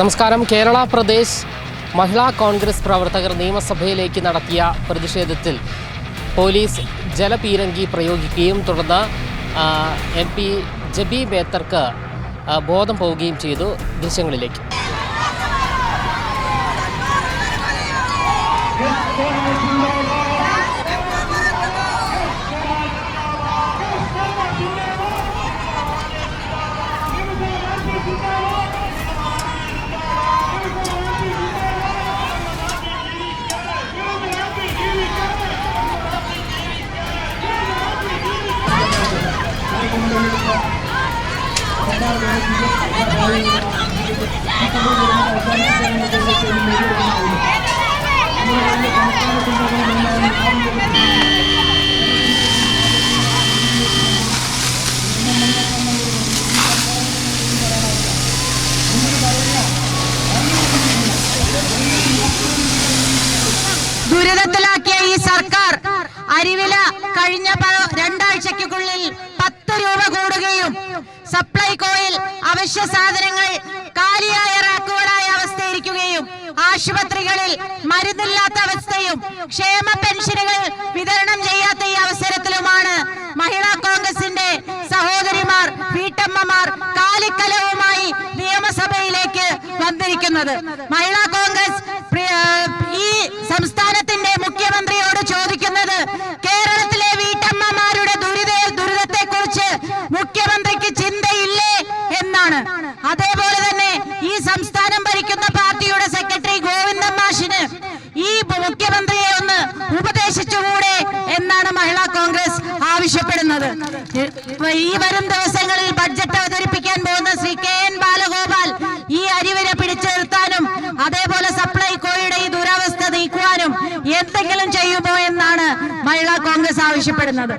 നമസ്കാരം. കേരള പ്രദേശ് മഹിളാ കോൺഗ്രസ് പ്രവർത്തകർ നിയമസഭയിലേക്ക് നടത്തിയ പ്രതിഷേധത്തിൽ പോലീസ് ജലപീരങ്കി പ്രയോഗിക്കുകയും തുടർന്ന് എം പി ജബി ബേത്തർക്ക് ബോധം പോവുകയും ചെയ്തു ദൃശ്യങ്ങളിലേക്ക്. ദുരിതത്തിലാക്കിയ ഈ സർക്കാർ അരിവില കഴിഞ്ഞ രണ്ടാഴ്ചക്കുള്ളിൽ പത്ത് രൂപ കൂടുകയും സപ്ലൈകോയിൽ അവശ്യ സാധനങ്ങൾ കാലിയായ റാക്കുകളായ അവസ്ഥയിരിക്കുകയും ആശുപത്രികളിൽ മരുന്നില്ലാത്ത അവസ്ഥയും ക്ഷേമ പെൻഷനുകൾ വിതരണം ചെയ്യാത്ത ഈ അവസരത്തിലുമാണ് മഹിളാ കോൺഗ്രസിന്റെ സഹോദരിമാർ വീട്ടമ്മമാർ കാലിക്കലവുമായി നിയമസഭയിലേക്ക് വന്നിരിക്കുന്നത്. മഹിളാ കോൺഗ്രസ് ഈ സംസ്ഥാനത്തിന്റെ മുഖ്യമന്ത്രിയോട് ചോദിക്കുന്നത് എന്നാണ്. അതേപോലെ തന്നെ ഈ സംസ്ഥാനം ഭരിക്കുന്ന പാർട്ടിയുടെ സെക്രട്ടറി ഗോവിന്ദൻ മാഷിന് ഈ മുഖ്യമന്ത്രിയെ ഒന്ന് ഉപദേശിച്ചുകൂടെ എന്നാണ് മഹിളാ കോൺഗ്രസ് ആവശ്യപ്പെടുന്നത്. ഈ വരും ദിവസങ്ങളിൽ ബഡ്ജറ്റ് അവതരിപ്പിക്കാൻ പോകുന്ന ശ്രീ കെ എൻ ബാലഗോപാൽ ഈ അരിവരെ പിടിച്ചു നിർത്താനും അതേപോലെ സപ്ലൈകോയുടെ ഈ ദുരവസ്ഥ നീക്കുവാനും എന്തെങ്കിലും ചെയ്യുമോ എന്നാണ് മഹിളാ കോൺഗ്രസ് ആവശ്യപ്പെടുന്നത്.